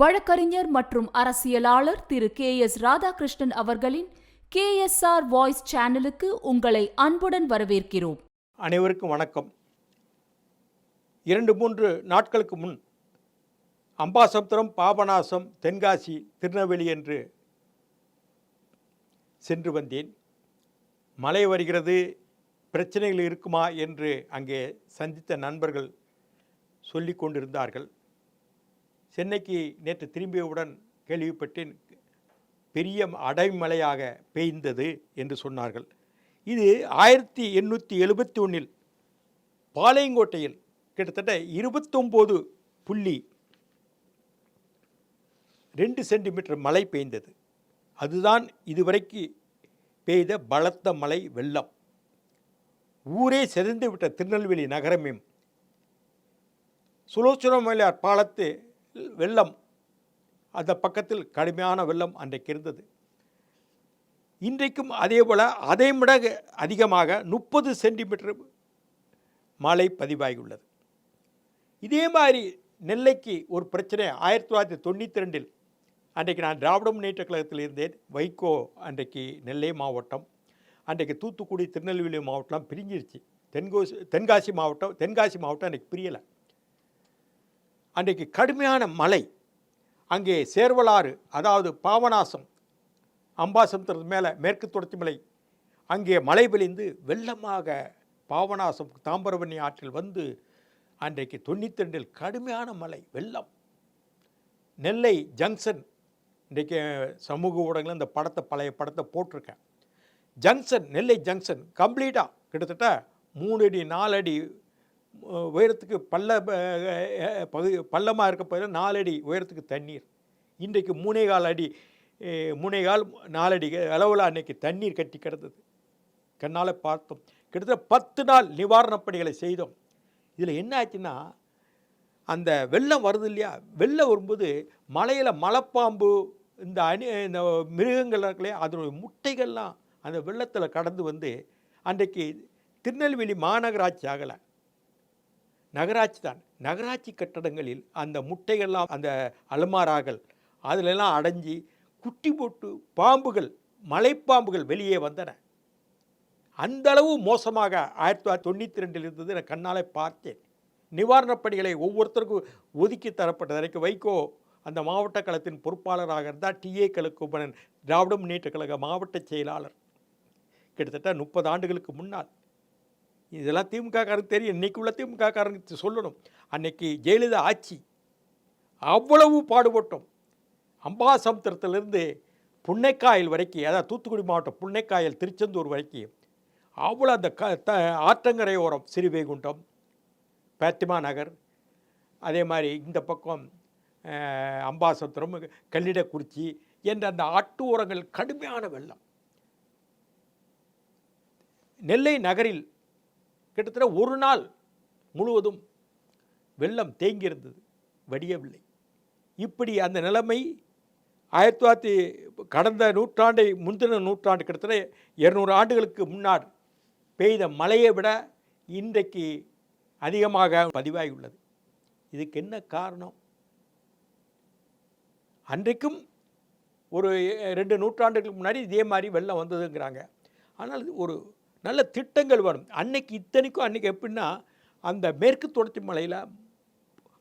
வழக்கறிஞர் மற்றும் அரசியலாளர் திரு கே எஸ் ராதாகிருஷ்ணன் அவர்களின் கே எஸ் ஆர் வாய்ஸ் சேனலுக்கு உங்களை அன்புடன் வரவேற்கிறோம். அனைவருக்கும் வணக்கம். இரண்டு மூன்று நாட்களுக்கு முன் அம்பாசமுத்திரம் பாபநாசம் தென்காசி திருநெல்வேலி என்று சென்று வந்தேன். மழை வருகிறது பிரச்சனைகள் இருக்குமா என்று அங்கே சந்தித்த நண்பர்கள் சொல்லி கொண்டிருந்தார்கள். சென்னைக்கு நேற்று திரும்பியவுடன் கேள்விப்பட்டேன் பெரிய அடைமழையாக பெய்ந்தது என்று சொன்னார்கள். இது ஆயிரத்தி எண்ணூற்றி எழுபத்தி ஒன்றில் பாளையங்கோட்டையில் கிட்டத்தட்ட இருபத்தொம்போது புள்ளி ரெண்டு சென்டிமீட்டர் மழை பெய்ந்தது. அதுதான் இதுவரைக்கு பெய்த பலத்த மழை வெள்ளம். ஊரே செறிந்து விட்ட திருநெல்வேலி நகரமே. சுலோச்சனமலையார் பாலத்து வெள்ளம். அந்த பக்கத்தில் கடுமையான வெள்ளம் அன்றைக்கு இருந்தது. இன்றைக்கும் அதே போல் அதை விட அதிகமாக முப்பது சென்டிமீட்டர் மழை பதிவாகியுள்ளது. இதே மாதிரி நெல்லைக்கு ஒரு பிரச்சனை. ஆயிரத்தி தொள்ளாயிரத்தி தொண்ணூற்றி ரெண்டில் அன்றைக்கு நான் திராவிட முன்னேற்ற கழகத்தில் இருந்தேன். வைகோ அன்றைக்கு நெல்லை மாவட்டம். அன்றைக்கு தூத்துக்குடி திருநெல்வேலி மாவட்டம்லாம் பிரிஞ்சிருச்சு. தென்கோசி தென்காசி மாவட்டம் தென்காசி மாவட்டம் அன்றைக்கு பிரியலை. அன்றைக்கு கடுமையான மழை. அங்கே சேர்வலாறு அதாவது பாவநாசம் அம்பாசமுத்திரத்து மேலே மேற்கு தொடர்ச்சி மலை அங்கே மழை பெழிந்து வெள்ளமாக பாவநாசம் தாம்பரவண்ணி ஆற்றில் வந்து அன்றைக்கு தொண்ணூற்றி ரெண்டில் கடுமையான மழை வெள்ளம். நெல்லை ஜங்ஷன் இன்றைக்கு சமூக ஊடகங்கள் இந்த படத்தை பழைய படத்தை போட்டிருக்கேன். ஜங்ஷன் நெல்லை ஜங்ஷன் கம்ப்ளீட்டாக கிட்டத்தட்ட மூணு அடி நாலு அடி உயரத்துக்கு பல்ல பகுதி பள்ளமாக இருக்க பகுதியில் நாலடி உயரத்துக்கு தண்ணீர். இன்றைக்கு மூணே கால் அடி மூணே கால் நாலடி அளவில் அன்னைக்கு தண்ணீர் கட்டி கிடந்தது. கண்ணால் பார்த்தோம். கிட்டத்தட்ட பத்து நாள் நிவாரணப் பணிகளை செய்தோம். இதில் என்ன ஆச்சுன்னா அந்த வெள்ளம் வருது இல்லையா? வெள்ளம் வரும்போது மலையில் மலைப்பாம்பு இந்த அணி இந்த மிருகங்கள் இருக்கலையே அதனுடைய முட்டைகள்லாம் அந்த வெள்ளத்தில் கடந்து வந்து அன்றைக்கு திருநெல்வேலி மாநகராட்சி ஆகலை. நகராட்சி தான். நகராட்சி கட்டடங்களில் அந்த முட்டைகள்லாம் அந்த அலமாராகள் அதிலெல்லாம் அடைஞ்சி குட்டி போட்டு பாம்புகள் மலைப்பாம்புகள் வெளியே வந்தன. அந்த அளவு மோசமாக ஆயிரத்தி தொள்ளாயிரத்தி தொண்ணூற்றி ரெண்டில் இருந்தது நான் கண்ணாலே பார்த்தேன். நிவாரணப் பணிகளை ஒவ்வொருத்தருக்கும் ஒதுக்கி தரப்பட்டது. எனக்கு வைகோ அந்த மாவட்ட களத்தின் பொறுப்பாளராக இருந்தால் டிஏ கலக்குமணன் திராவிட முன்னேற்ற கழக மாவட்ட செயலாளர். கிட்டத்தட்ட முப்பது ஆண்டுகளுக்கு முன்னால் இதெல்லாம் திமுக காரருக்கு தெரியும். இன்றைக்கி உள்ள திமுக காரங்களுக்கு சொல்லணும். அன்னைக்கு ஜெயலலிதா ஆட்சி அவ்வளவு பாடுபட்டோம். அம்பாசமுத்திரத்திலிருந்து புன்னைக்காயல் வரைக்கும் அதாவது தூத்துக்குடி மாவட்டம் புன்னைக்காயல் திருச்செந்தூர் வரைக்கும் அவ்வளோ அந்த க த ஆற்றங்கரையோரம் சிறுவைகுண்டம் பேத்திமா நகர் அதே மாதிரி இந்த பக்கம் அம்பாசத்திரம் கல்லிடக்குறிச்சி என்ற அந்த ஆட்டு ஓரங்கள் கடுமையான வெள்ளம். நெல்லை நகரில் கிட்டத்தட்ட ஒரு நாள் முழுவதும் வெள்ளம் தேங்கியிருந்தது வடியவில்லை. இப்படி அந்த நிலைமை ஆயிரத்தி தொள்ளாயிரத்தி கடந்த நூற்றாண்டை முந்தின நூற்றாண்டு கிட்டத்தட்ட இருநூறு ஆண்டுகளுக்கு முன்னாடி பெய்த மழையை விட இன்றைக்கு அதிகமாக பதிவாகியுள்ளது. இதுக்கு என்ன காரணம்? அன்றைக்கும் ஒரு ரெண்டு நூற்றாண்டுகளுக்கு முன்னாடி இதே மாதிரி வெள்ளம் வந்ததுங்கிறாங்க. ஆனால் இது ஒரு நல்ல திட்டங்கள் வரும். அன்னைக்கு இத்தனைக்கும் அன்னைக்கு எப்படின்னா அந்த மேற்கு தொடர்ச்சி மலையில்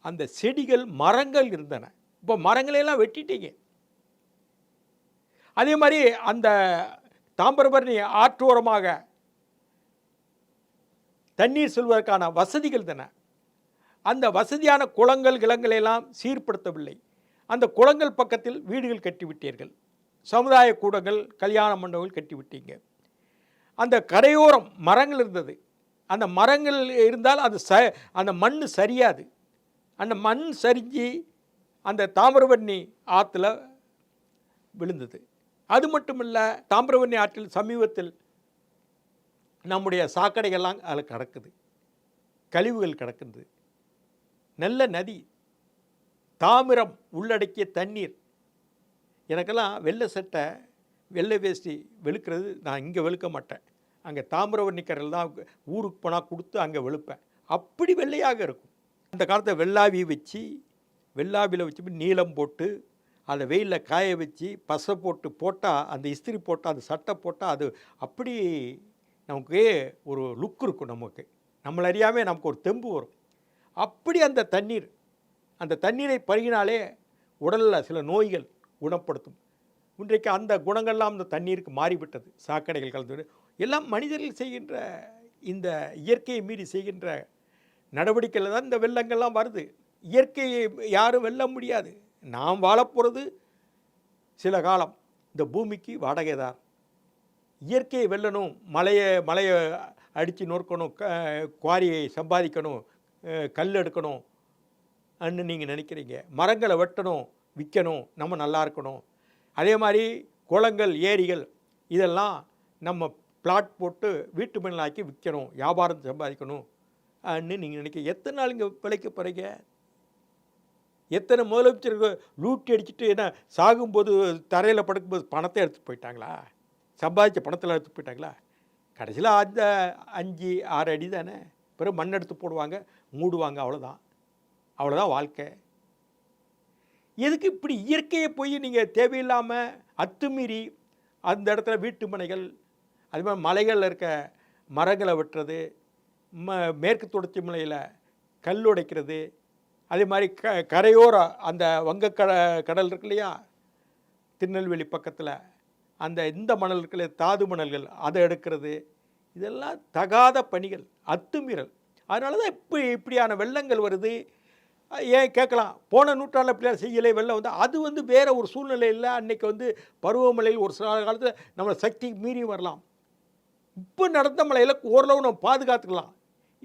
அந்த செடிகள் மரங்கள் இருந்தன. இப்போ மரங்களையெல்லாம் வெட்டிட்டீங்க. அதே மாதிரி அந்த தாம்பரபரணி ஆற்றோரமாக தண்ணீர் செல்வதற்கான வசதிகள் தானே அந்த வசதியான குளங்கள் கிளங்களையெல்லாம் சீர்படுத்தவில்லை. அந்த குளங்கள் பக்கத்தில் வீடுகள் கட்டிவிட்டீர்கள். சமுதாய கூடங்கள் கல்யாண மண்டபங்கள் கட்டிவிட்டீங்க. அந்த கரையோரம் மரங்கள் இருந்தது. அந்த மரங்கள் இருந்தால் அது ச அந்த மண் சரியாது. அந்த மண் சரிஞ்சு அந்த தாமிரபரணி ஆற்றுல விழுந்தது. அது மட்டும் இல்லை தாமிரபரணி ஆற்றில் சமீபத்தில் நம்முடைய சாக்கடைகள்லாம் அதில் கிடக்குது. கழிவுகள் கிடக்குது நல்ல நதி தாமிரம் உள்ளடக்கிய தண்ணீர். எனக்கெல்லாம் வெள்ளை சட்டை வெள்ளை வேஷ்டி வெளுக்கிறது நான் இங்கே வெளுக்க மாட்டேன். அங்கே தாமிரவர்ணி கரையில் தான் ஊருக்கு போனால் கொடுத்து அங்கே வெளுப்பேன். அப்படி வெள்ளையாக இருக்கும். அந்த காலத்தை வெள்ளாவி வச்சு வெள்ளாவியில் வச்சு நீளம் போட்டு அதை வெயிலில் காய வச்சு பசை போட்டு போட்டால் அந்த இஸ்திரி போட்டால் அந்த சட்டை போட்டால் அது அப்படி நமக்கு ஒரு லுக் இருக்கும் நமக்கு. நம்மள அறியாமல் நமக்கு ஒரு தெம்பு வரும். அப்படி அந்த தண்ணீர் அந்த தண்ணீரை பருகினாலே உடலில் சில நோய்கள் குணப்படுத்தும். இன்றைக்கு அந்த குணங்கள்லாம் அந்த தண்ணீருக்கு மாறிவிட்டது. சாக்கடைகள் கலந்து எல்லாம் மனிதர்கள் செய்கின்ற இந்த இயற்கையை மீறி செய்கின்ற நடவடிக்கையில் தான் இந்த வெள்ளங்கள்லாம் வருது. இயற்கையை யாரும் வெல்ல முடியாது. நாம் வாழப்போகிறது சில காலம் இந்த பூமிக்கு வாடகை தான். இயற்கையை வெல்லணும் மலையை மலையை அடித்து நொறுக்கணும் க குவாரியை சம்பாதிக்கணும் கல் எடுக்கணும் அன்னு நீங்கள் நினைக்கிறீங்க. மரங்களை வெட்டணும் விற்கணும் நம்ம நல்லா இருக்கணும். அதே மாதிரி குளங்கள் ஏரிகள் இதெல்லாம் நம்ம பிளாட் போட்டு வீட்டு மண்ணாக்கி விற்கணும் வியாபாரம் சம்பாதிக்கணும் அப்படின்னு நீங்கள் நினைக்க எத்தனை நாள் இங்கே பிழைக்க போகிறீங்க எத்தனை முதலமைச்சர்கள் லூட்டி அடிச்சுட்டு என்ன சாகும்போது தரையில் படுக்கும்போது பணத்தை எடுத்துகிட்டு போயிட்டாங்களா? சம்பாதிச்ச பணத்தில் எடுத்து போயிட்டாங்களா? கடைசியில் அந்த அஞ்சு ஆறு அடி தானே. பிறகு மண் எடுத்து போடுவாங்க மூடுவாங்க அவ்வளோதான் அவ்வளோதான் வாழ்க்கை. எதுக்கு இப்படி இயற்கையை போய் நீங்கள் தேவையில்லாமல் அத்துமீறி அந்த இடத்துல வீட்டு மனைகள் அது மாதிரி மலைகளில் இருக்க மரங்களை வெட்டுறது ம மேற்கு தொடர்ச்சி மலையில் கல் உடைக்கிறது அதே மாதிரி க கரையோர அந்த வங்கக்கட கடல் இருக்கு இல்லையா? திருநெல்வேலி பக்கத்தில் அந்த இந்த மணல் இருக்குல்ல தாது மணல்கள் அதை எடுக்கிறது. இதெல்லாம் தகாத பணிகள் அத்துமீறல். அதனால தான் இப்போ இப்படியான வெள்ளங்கள் வருது. ஏன் கேட்கலாம்? போன நூற்றாண்டில் இப்படிலாம் செய்யலை வெள்ளம் வந்து அது வந்து வேறு ஒரு சூழ்நிலையில் அன்றைக்கி வந்து பருவமழையில் ஒரு சில காலத்தில் நம்மளை சக்தி மீறி வரலாம். இப்போ நடந்த மழையில் ஓரளவு நம்ம பாதுகாத்துக்கலாம்.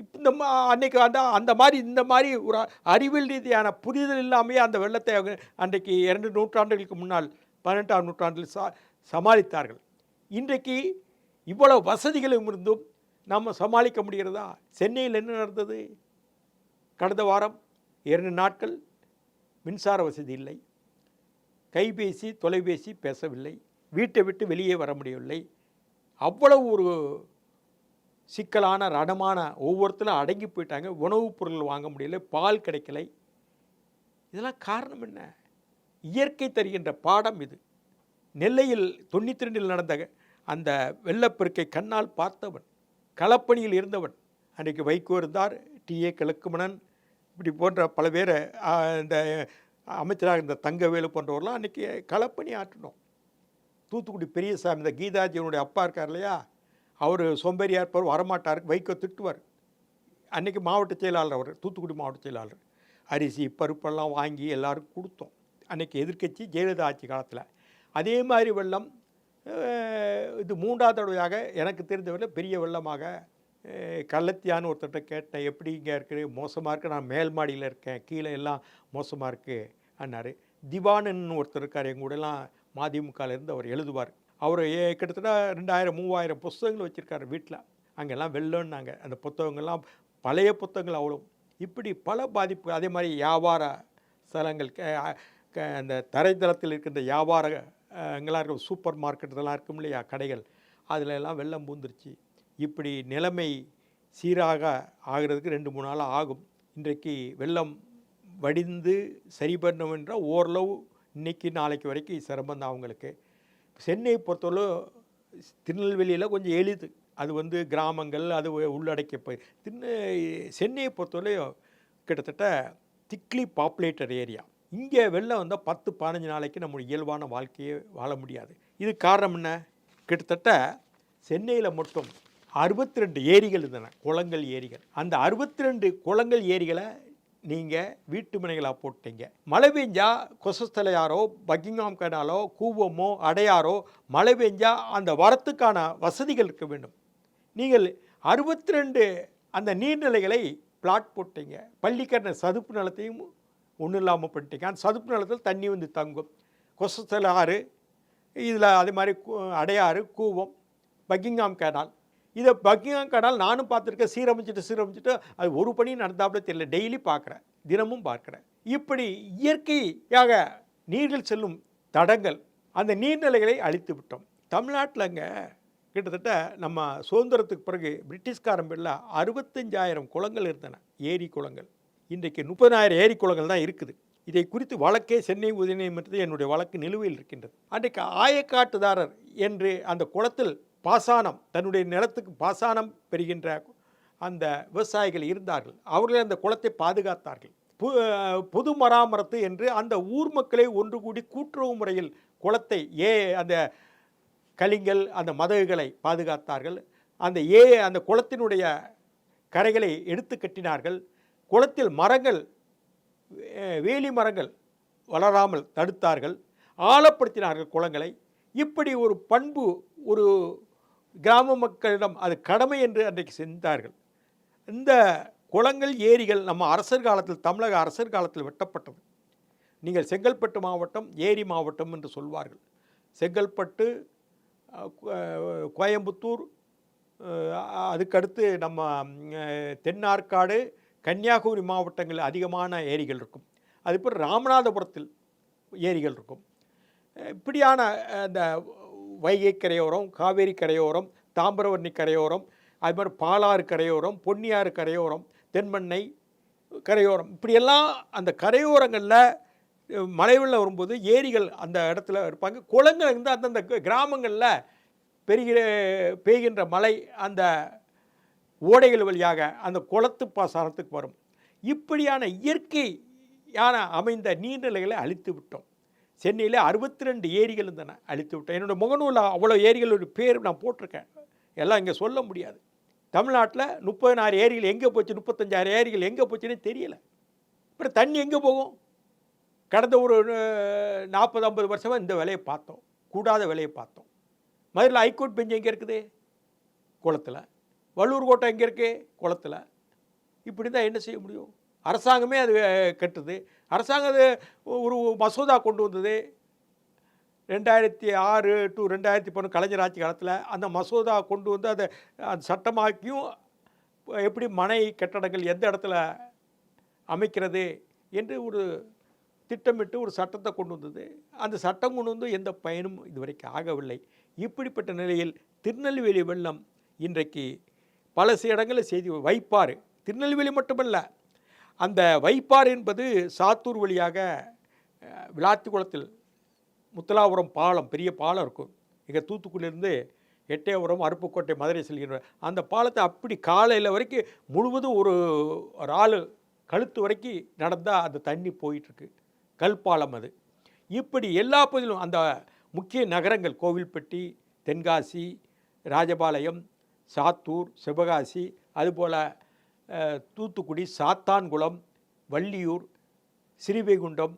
இப்போ இந்த மா அன்னைக்கு அந்த அந்த மாதிரி இந்த மாதிரி ஒரு அறிவியல் ரீதியான புரிதல் இல்லாமையே அந்த வெள்ளத்தை அன்றைக்கு இரண்டு நூற்றாண்டுகளுக்கு முன்னால் பதினெட்டாம் நூற்றாண்டில் சா சமாளித்தார்கள். இன்றைக்கு இவ்வளவு வசதிகளும் இருந்தும் நம்ம சமாளிக்க முடிகிறதா? சென்னையில் என்ன நடந்தது? கடந்த வாரம் இரண்டு நாட்கள் மின்சார வசதி இல்லை. கைபேசி தொலைபேசி பேசவில்லை. வீட்டை விட்டு வெளியே வர முடியவில்லை. அவ்வளவு ஒரு சிக்கலான ரணமான ஒவ்வொருத்தரும் அடங்கி போயிட்டாங்க. உணவுப் பொருள் வாங்க முடியல பால் கிடைக்கலை. இதெல்லாம் காரணம் என்ன? இயற்கை தருகின்ற பாடம் இது. நெல்லையில் தொண்ணூற்றி ரெண்டில் நடந்த அந்த வெள்ளப்பெருக்கை கண்ணால் பார்த்தவன் களப்பணியில் இருந்தவன் அன்றைக்கு வைகோ இருந்தார். டி. ஏ. கிழக்குமணன் இப்படி போன்ற பல பேர் இந்த அமைச்சராக இருந்த தங்கவேலு போன்றவர்லாம் அன்றைக்கி களப்பணி ஆற்றினோம். தூத்துக்குடி பெரியசாமி இந்த கீதாஜியனுடைய அப்பா இருக்கார் இல்லையா? அவர் சோம்பேறியாக இருப்பார் வரமாட்டார் வைக்க திட்டுவார். அன்றைக்கி மாவட்ட செயலாளர் அவர் தூத்துக்குடி மாவட்ட செயலாளர். அரிசி பருப்பெல்லாம் வாங்கி எல்லாருக்கும் கொடுத்தோம். அன்றைக்கி எதிர்க்கட்சி ஜெயலலிதா ஆட்சி காலத்தில். அதே மாதிரி வெள்ளம் இது மூன்றாவது தடவையாக எனக்கு தெரிந்தவரையில் பெரிய வெள்ளமாக கள்ளத்தியான்னு ஒருத்தர்கிட்ட கேட்டேன் எப்படி இங்கே இருக்குது? மோசமாக இருக்குது நான் மேல் மாடியில் இருக்கேன். கீழே எல்லாம் மோசமாக இருக்குது அன்னார். திவானன் ஒருத்தர் இருக்கார் எங்கள் கூடலாம் இருந்து அவர் எழுதுவார். அவர் ஏ கிட்டத்தட்ட ரெண்டாயிரம் மூவாயிரம் புஸ்தகங்கள் வச்சுருக்காரு வீட்டில் அங்கெல்லாம் வெள்ளம்னாங்க. அந்த புத்தகங்கள்லாம் பழைய புத்தகங்கள் அவ்வளோ இப்படி பல பாதிப்பு அதே மாதிரி வியாபார ஸ்தலங்கள் க- அந்த தரைத்தளத்தில் இருக்கின்ற வியாபாரங்களாக இருக்கும். சூப்பர் மார்க்கெட் இதெல்லாம் இருக்கும் இல்லையா கடைகள். அதில் எல்லாம் வெள்ளம் பூந்துருச்சு. இப்படி நிலைமை சீராக ஆகிறதுக்கு ரெண்டு மூணு நாள் ஆகும். இன்றைக்கு வெள்ளம் வடிந்து சரி பண்ணணும் என்றால் ஓரளவு இன்னைக்கு நாளைக்கு வரைக்கும் சிரமம் தான் அவங்களுக்கு. சென்னையை பொறுத்தவரையும் திருநெல்வேலியில் கொஞ்சம் எளிது. அது வந்து கிராமங்கள் அது உள்ளடக்கிய போய் திரு சென்னையை பொறுத்தவரையும் கிட்டத்தட்ட திக்லி பாப்புலேட்டட் ஏரியா. இங்கே வெள்ளம் வந்தால் பத்து பதினஞ்சு நாளைக்கு நம்ம இயல்பான வாழ்க்கையே வாழ முடியாது. இது காரணம் என்ன? கிட்டத்தட்ட சென்னையில் மட்டும் அறுபத்தி ரெண்டு ஏரிகள் இருந்தன குளங்கள் ஏரிகள். அந்த அறுபத்தி ரெண்டு குளங்கள் ஏரிகளை நீங்கள் வீட்டு மனைகளாக போட்டீங்க. மழை பெஞ்சா கொசஸ்தலையாரோ பக்கிங்காம் கனாலோ கூவமோ அடையாரோ மழை பெஞ்சா அந்த வரத்துக்கான வசதிகள் இருக்க வேண்டும். நீங்கள் அறுபத்தி ரெண்டு அந்த நீர்நிலைகளை பிளாட் போட்டீங்க. பள்ளிக்கரண சதுப்பு நிலத்தையும் ஒன்றும் இல்லாமல் பண்ணிட்டீங்க. அந்த சதுப்பு நிலத்தில் தண்ணி வந்து தங்கும். கொசஸ்தல ஆறு இதில் அதே மாதிரி அடையாறு கூவம் பக்கிங்காம் கேனால். இதை பக்கிங்காம் கேனால் நானும் பார்த்துருக்கேன் சீரமைச்சிட்டு சீரமைச்சிட்டு அது ஒரு பணி நடந்தாப்புல தெரியல. டெய்லி பார்க்குறேன் தினமும் பார்க்குறேன். இப்படி இயற்கையாக நீர்கள் செல்லும் தடங்கள் அந்த நீர்நிலைகளை அழித்து விட்டோம். தமிழ்நாட்டிலங்க கிட்டத்தட்ட நம்ம சுதந்திரத்துக்கு பிறகு பிரிட்டிஷ்காரம்பில் அறுபத்தஞ்சாயிரம் குளங்கள் இருந்தன ஏரி குளங்கள். இன்றைக்கு முப்பதாயிரம் ஏரி குளங்கள் தான் இருக்குது. இதை குறித்து வழக்கே சென்னை உயர்நீதிமன்றத்தில் என்னுடைய வழக்கு நிலுவையில் இருக்கின்றது. அன்றைக்கு ஆயக்காட்டுதாரர் என்று அந்த குளத்தில் பாசானம் தன்னுடைய நிலத்துக்கு பாசானம் பெறுகின்ற அந்த விவசாயிகள் இருந்தார்கள். அவர்கள் அந்த குளத்தை பாதுகாத்தார்கள். பு பொது மராமரத்து என்று அந்த ஊர் மக்களை ஒன்று கூடி கூட்டுறவு முறையில் குளத்தை ஏ அந்த கலிங்கல் அந்த மதகுகளை பாதுகாத்தார்கள். அந்த ஏ அந்த குளத்தினுடைய கரைகளை எடுத்து கட்டினார்கள். குளத்தில் மரங்கள் வேலி மரங்கள் வளராமல் தடுத்தார்கள். ஆழப்படுத்தினார்கள் குளங்களை. இப்படி ஒரு பண்பு ஒரு கிராம மக்களிடம் அது கடமை என்று அன்றைக்கு செஞ்சார்கள் இந்த குளங்கள் ஏரிகள் நம்ம அரசர் காலத்தில் தமிழக அரசர் காலத்தில் வெட்டப்பட்டது. நீங்கள் செங்கல்பட்டு மாவட்டம் ஏரி மாவட்டம் என்று சொல்வார்கள். செங்கல்பட்டு கோயம்புத்தூர் அதுக்கடுத்து நம்ம தென்னார்காடு கன்னியாகுமரி மாவட்டங்களில் அதிகமான ஏரிகள் இருக்கும். அதுபோல் ராமநாதபுரத்தில் ஏரிகள் இருக்கும். இப்படியான அந்த வைகை கரையோரம் காவேரி கரையோரம் தாமிரவர்ணி கரையோரம் அது மாதிரி பாலாறு கரையோரம் பொன்னியாறு கரையோரம் தென்மண்ணை கரையோரம். இப்படியெல்லாம் அந்த கரையோரங்களில் மழை வெள்ளம் வரும்போது ஏரிகள் அந்த இடத்துல இருப்பாங்க. குளங்கள் வந்து அந்தந்த கிராமங்களில் பெருகிற பெய்கின்ற மழை அந்த ஓடைகள் வழியாக அந்த குளத்து பாசனத்துக்கு வரும். இப்படியான இயற்கையான அமைந்த நீர்நிலைகளை அழித்து விட்டோம் சென்னையில் அறுபத்தி ரெண்டு ஏரிகள் இருந்தன அழித்து விட்டேன் என்னோட முகநூலில் அவ்வளோ ஏரிகளோட பேர் நான் போட்டிருக்கேன். எல்லாம் இங்கே சொல்ல முடியாது. தமிழ்நாட்டில் முப்பதினாயிரம் ஏரிகள் எங்கே போச்சு முப்பத்தஞ்சாயிரம் ஏரிகள் எங்கே போச்சுன்னே தெரியல. அப்புறம் தண்ணி எங்கே போகும்? கடந்த ஒரு நாற்பது ஐம்பது வருஷமாக இந்த விலையை பார்த்தோம். கூடாத விலையை பார்த்தோம். மதுரையில் ஹைகோர்ட் பெஞ்ச் எங்கே இருக்குது? குளத்தில் வள்ளூர் கோட்டை எங்கே இருக்குது? குளத்தில் இப்படி தான் என்ன செய்ய முடியும்? அரசாங்கமே அது கட்டுது. அரசாங்கம் ஒரு மசோதா கொண்டு வந்தது. ரெண்டாயிரத்தி ஆறு டு ரெண்டாயிரத்தி பன்னெண்டு கலைஞர் ஆட்சி காலத்தில் அந்த மசோதா கொண்டு வந்து அதை அந்த சட்டமாக்கியும் எப்படி மனை கட்டடங்கள் எந்த இடத்துல அமைக்கிறது என்று ஒரு திட்டமிட்டு ஒரு சட்டத்தை கொண்டு வந்தது. அந்த சட்டம் கொண்டு வந்து எந்த பயனும் இதுவரைக்கும் ஆகவில்லை. இப்படிப்பட்ட நிலையில் திருநெல்வேலி வெள்ளம் இன்றைக்கு பல சில இடங்களில் செய்தி வைப்பார். திருநெல்வேலி மட்டுமல்ல அந்த வைப்பாறு என்பது சாத்தூர் வழியாக விளாத்திக்குளத்தில் முத்தலாபுரம் பாலம் பெரிய பாலம் இருக்கும். இங்கே தூத்துக்குடியிலேருந்து எட்டயபுரம் அருப்புக்கோட்டை மதுரை செல்கின்ற அந்த பாலத்தை அப்படி காலையில் வரைக்கும் முழுவதும் ஒரு ஒரு ஆள் கழுத்து வரைக்கும் நடந்தால் அந்த தண்ணி போயிட்டுருக்கு. கல் பாலம் அது. இப்படி எல்லா பகுதியிலும் அந்த முக்கிய நகரங்கள் கோவில்பட்டி தென்காசி ராஜபாளையம் சாத்தூர் சிவகாசி அதுபோல் தூத்துக்குடி சாத்தான்குளம் வள்ளியூர் ஸ்ரீவைகுண்டம்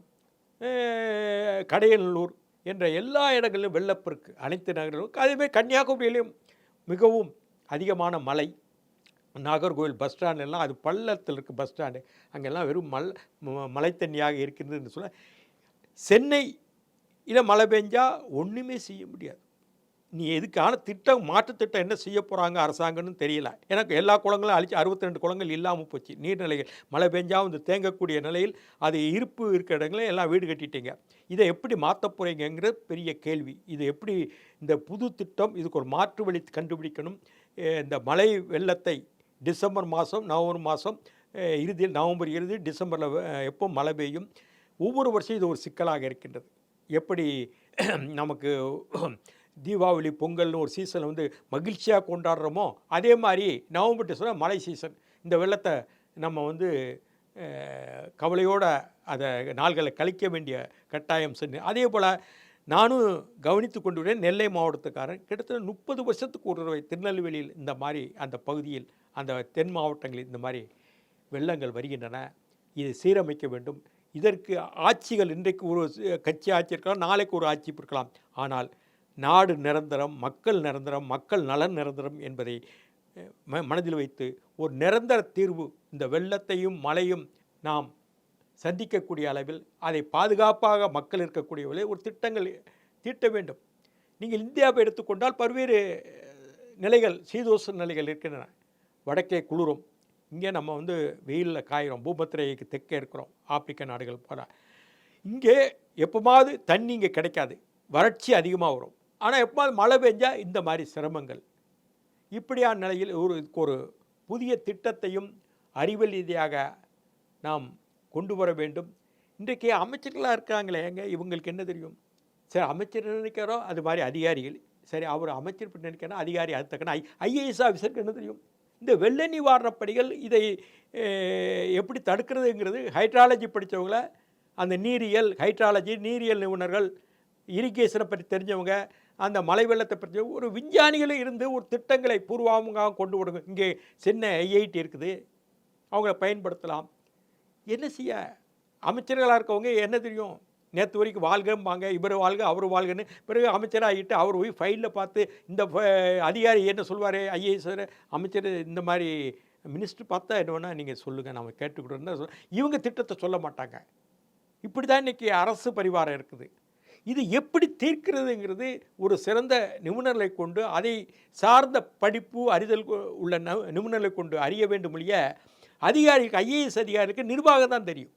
கடையநல்லூர் என்ற எல்லா இடங்களிலும் வெள்ளப்பெருக்கு அனைத்து நகரங்களும் அதேமாதிரி கன்னியாகுமரியிலையும் மிகவும் அதிகமான மழை. நாகர்கோவில் பஸ் ஸ்டாண்ட் எல்லாம் அது பள்ளத்தில் இருக்குது பஸ் ஸ்டாண்டு அங்கெல்லாம் வெறும் மல் ம- தண்ணியாக இருக்கின்றதுன்னு சொல்ல சென்னை இதில் மழை பெஞ்சால் ஒன்றுமே செய்ய முடியாது. நீ எதுக்கான திட்டம் மாற்று திட்டம் என்ன செய்ய போகிறாங்க அரசாங்கம்னு தெரியல. எனக்கு எல்லா குளங்களும் அழிச்சு அறுபத்தி ரெண்டு குளங்கள் இல்லாமல் போச்சு. நீர்நிலைகள் மழை பெஞ்சா வந்து தேங்கக்கூடிய நிலையில் அது இருப்பு இருக்கிற இடங்களே எல்லாம் வீடு கட்டிட்டீங்க. இதை எப்படி மாற்ற போகிறீங்கிற பெரிய கேள்வி. இது எப்படி இந்த புது திட்டம் இதுக்கு ஒரு மாற்று வழி கண்டுபிடிக்கணும்? இந்த மழை வெள்ளத்தை டிசம்பர் மாதம் நவம்பர் மாதம் இறுதியில் நவம்பர் இறுதி டிசம்பரில் எப்போ மழை பெய்யும்? ஒவ்வொரு வருஷம் இது ஒரு சிக்கலாக இருக்கின்றது. எப்படி நமக்கு தீபாவளி பொங்கல்னு ஒரு சீசன் வந்து மகிழ்ச்சியாக கொண்டாடுறோமோ அதே மாதிரி நவம்பர் டிசம்பர் மழை சீசன் இந்த வெள்ளத்தை நம்ம வந்து கவலையோடு அதை நாள்களை கழிக்க வேண்டிய கட்டாயம் சென்று அதே போல் நானும் கவனித்து கொண்டு வரேன் நெல்லை மாவட்டத்துக்காரன். கிட்டத்தட்ட முப்பது வருஷத்துக்கு ஒரு தடவை திருநெல்வேலியில் இந்த மாதிரி அந்த பகுதியில் அந்த தென் மாவட்டங்களில் இந்த மாதிரி வெள்ளங்கள் வருகின்றன. இதை சீரமைக்க வேண்டும். இதற்கு ஆட்சிகள் இன்றைக்கு ஒரு கட்சி ஆட்சி இருக்கலாம் நாளைக்கு ஒரு ஆட்சி இருக்கலாம். ஆனால் நாடு நிரந்தரம் மக்கள் நிரந்தரம் மக்கள் நலன் நிரந்தரம் என்பதை ம- மனதில் வைத்து ஒரு நிரந்தர தீர்வு இந்த வெள்ளத்தையும் மழையும் நாம் சந்திக்கக்கூடிய அளவில் அதை பாதுகாப்பாக மக்கள் இருக்கக்கூடிய விலை ஒரு திட்டங்கள் தீட்ட வேண்டும். நீங்கள் இந்தியாவை எடுத்துக்கொண்டால் பல்வேறு நிலைகள் சீதோஷ நிலைகள் இருக்கின்றன. வடக்கே குளிரும். இங்கே நம்ம வந்து வெயிலில் காயிறோம். பூமத்திரைக்கு தெற்கே இருக்கிறோம். ஆப்பிரிக்க நாடுகள் போல. இங்கே எப்போமாவது தண்ணி இங்கே கிடைக்காது. வறட்சி அதிகமாக வரும். ஆனால் எப்போது மழை பெஞ்சால் இந்த மாதிரி சிரமங்கள். இப்படியான நிலையில் ஒரு ஒரு புதிய திட்டத்தையும் அறிவியல் ரீதியாக நாம் கொண்டு வர வேண்டும். இன்றைக்கு அமைச்சர்களாக இருக்கிறாங்களே எங்க? இவங்களுக்கு என்ன தெரியும்? சரி அமைச்சர் நினைக்கிறோ அது மாதிரி அதிகாரிகள். சரி அவர் அமைச்சர் இப்படி நினைக்கிறா அதிகாரி அது தக்கன ஐ ஐஏஎஸ் ஆஃபீஸருக்கு என்ன தெரியும்? இந்த வெள்ள நிவாரணப் பணிகள் இதை எப்படி தடுக்கிறதுங்கிறது ஹைட்ராலஜி படித்தவங்கள அந்த நீரியல் ஹைட்ராலஜி நீரியல் நிபுணர்கள் இரிகேஷனை பற்றி தெரிஞ்சவங்க அந்த மலை வெள்ளத்தை பற்றி ஒரு விஞ்ஞானிகளும் இருந்து ஒரு திட்டங்களை பூர்வாமுகமாக கொண்டு விடுங்க இங்கே சின்ன ஐஐடி இருக்குது. அவங்கள பயன்படுத்தலாம். என்ன செய்ய? அமைச்சர்களாக இருக்கவங்க என்ன தெரியும்? நேற்று வரைக்கும் வாழ்கம்பாங்க இவர் வாழ்க அவர் வாழ்கன்னு. பிறகு அமைச்சராகிட்டு அவர் போய் ஃபைலில் பார்த்து இந்த ஃப- அதிகாரி என்ன சொல்வார்? ஐஏஎஸ் அமைச்சர் இந்த மாதிரி மினிஸ்டர் பார்த்தா என்ன நீங்கள் சொல்லுங்கள் நம்ம கேட்டுக்கிட்டு சொல் இவங்க திட்டத்தை சொல்ல மாட்டாங்க. இப்படி தான் இன்றைக்கி அரசு பரிவாரம் இருக்குது. இது எப்படி தீர்க்கிறதுங்கிறது ஒரு சிறந்த நிபுணர்களை கொண்டு அதை சார்ந்த படிப்பு அறிதல் உள்ள ந- நிபுணர்களை கொண்டு அறிய வேண்டும் இல்லைய? அதிகாரிக்கு ஐஏஎஸ் அதிகாரிக்கு நிர்வாகம் தான் தெரியும்.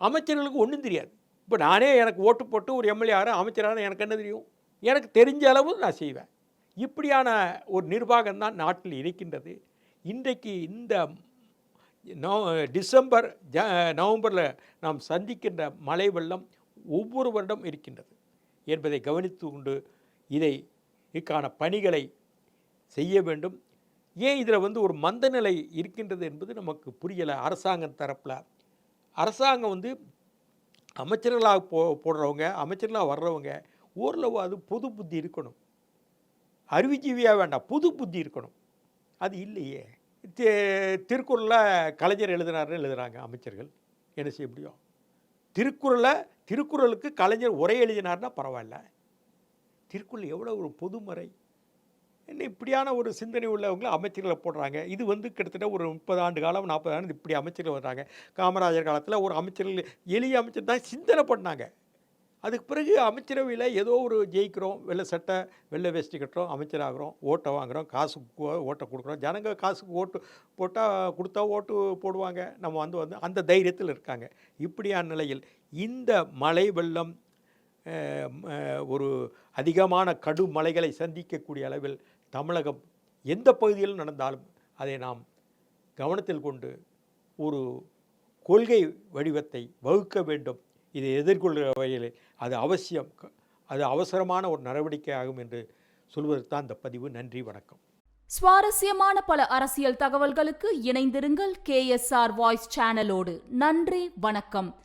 அமைச்சர்களுக்கு ஒன்றும் தெரியாது. இப்போ நானே எனக்கு ஓட்டு போட்டு ஒரு எம்எல்ஏ ஆகிறேன் அமைச்சரான எனக்கு என்ன தெரியும்? எனக்கு தெரிஞ்ச அளவு நான் செய்வேன். இப்படியான ஒரு நிர்வாகம் தான் நாட்டில் இருக்கின்றது. இன்றைக்கு இந்த நவ டிசம்பர் ஜ நவம்பரில் நாம் சந்திக்கின்ற மழை வெள்ளம் ஒவ்வொரு வருடம் இருக்கின்றது. என்பதை கவனித்து கொண்டு இதை இதுக்கான பணிகளை செய்ய வேண்டும். ஏன் இதில் வந்து ஒரு மந்தநிலை இருக்கின்றது என்பது நமக்கு புரியலை. அரசாங்கம் தரப்பில். அரசாங்கம் வந்து அமைச்சர்களாக போ போடுறவங்க அமைச்சர்களாக வர்றவங்க ஓரளவு அது பொது புத்தி இருக்கணும். அறிவுஜீவியாக வேண்டாம் புது புத்தி இருக்கணும். அது இல்லையே. திருக்குறளில் கலைஞர் எழுதுனாருன்னு எழுதுறாங்க அமைச்சர்கள். என்ன செய்ய முடியும்? திருக்குறளை திருக்குறளுக்கு கலைஞர் உரை எழுதினார்னா பரவாயில்ல. திருக்குறள் எவ்வளோ ஒரு பொதுமறை. என்ன இப்படியான ஒரு சிந்தனை உள்ளவங்களை அமைச்சர்களை போடுறாங்க. இது வந்து கிட்டத்தட்ட ஒரு முப்பது ஆண்டு காலம் நாற்பது ஆண்டு இப்படி அமைச்சர்கள் வர்றாங்க. காமராஜர் காலத்தில் ஒரு அமைச்சர்கள் எளிய அமைச்சர் தான் சிந்தனை பண்ணாங்க. அதுக்கு பிறகு அமைச்சரவையில் ஏதோ ஒரு ஜெயிக்கிறோம் வெள்ளை சட்டை வெள்ளை வேஷ்டி கட்டுறோம் அமைச்சராகிறோம் ஓட்டை வாங்குகிறோம் காசு ஓட்டை கொடுக்குறோம். ஜனங்க காசுக்கு ஓட்டு போட்டால் கொடுத்தா ஓட்டு போடுவாங்க. நம்ம வந்து வந்து அந்த தைரியத்தில் இருக்காங்க. இப்படியான நிலையில் இந்த மழை வெள்ளம் ஒரு அதிகமான கடும் மலைகளை சந்திக்கக்கூடிய அளவில் தமிழகம் எந்த பகுதியில் நடந்தாலும் அதை நாம் கவனத்தில் கொண்டு ஒரு கொள்கை வடிவத்தை வகுக்க வேண்டும். இதை எதிர்கொள்கிற வகையில் அது அவசியம். க- அது அவசரமான ஒரு நடவடிக்கை ஆகும் என்று சொல்வதற்கு தான் இந்த பதிவு. நன்றி வணக்கம். சுவாரஸ்யமான பல அரசியல் தகவல்களுக்கு இணைந்திருங்கள் கேஎஸ்ஆர் வாய்ஸ் சேனலோடு. நன்றி வணக்கம்.